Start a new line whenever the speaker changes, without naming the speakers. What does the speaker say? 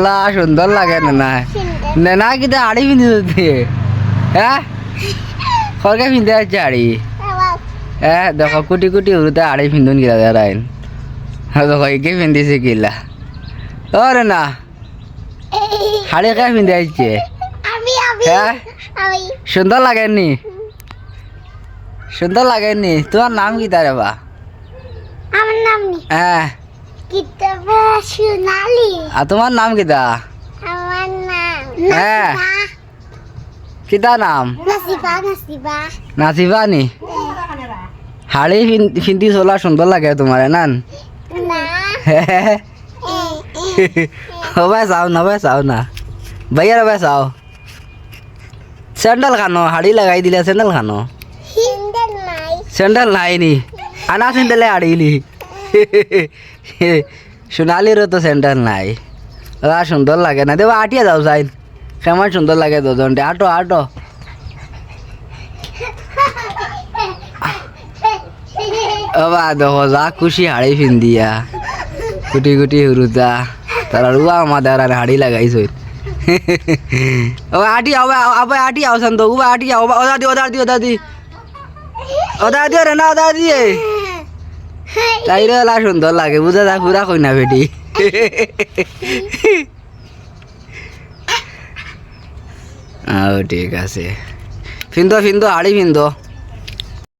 OLA সুন্দর লাগে না না না না কিন্তু আড়ি পিন্ধি দিয়ে হ্যাঁ খরকে পিন্ধে আছে আড়ি। হ্যাঁ দেখো কুটি কুটি উড়তে আড়ি পিন্ধুন গিলা হ্যাঁ দেখো একে পিন্ধিছে গিলা ওরে না হাড়ি কে পিন্ধে আসছে হ্যাঁ সুন্দর লাগেনি সুন্দর লাগেনি তোমার নাম কি তারে বা?
আমার নাম
হ্যাঁ আর তোমার নাম কিতা
আমার নাম
হ্যাঁ। কিতা নাম?
নাসিবা
নি হাড়ি পিন্ধি চলা সুন্দর লাগে তোমার না?
না।
হবে চাও না চাও না। ভাইয়ার হবে চাও। স্যান্ডেল খানো হাড়ি লাগাই দিলে স্যান্ডেল খানো। স্যান্ডেল নাই। নি আনা স্যান্ডেলে হাড়িলি সোনালিরও তো স্যান্ডেল নাই। ওরা সুন্দর লাগে না। দেবা আটিয়া যাও সাইন কেমন সুন্দর লাগে দুজনটে আটো আটো। ওবা দেখো, যা খুশি হাড়ি ফিন্দিয়া কুটি কুটি হুরুতা তারা রুয়া আমাদের আর হাড়ি লাগাইছে। ও আটি আও আবে আটি আও শান্ত উবা আটি আও ওদা দি ওদা দি ওদা দি ওদা দি রে না ওদা দিয়ে তাইরে লা সুন্দর লাগে, বুঝা যা পুরা কই না বেটি? ও ঠিক আছে। ফিন্দো ফিন্দো, আড়ি ফিন্দো।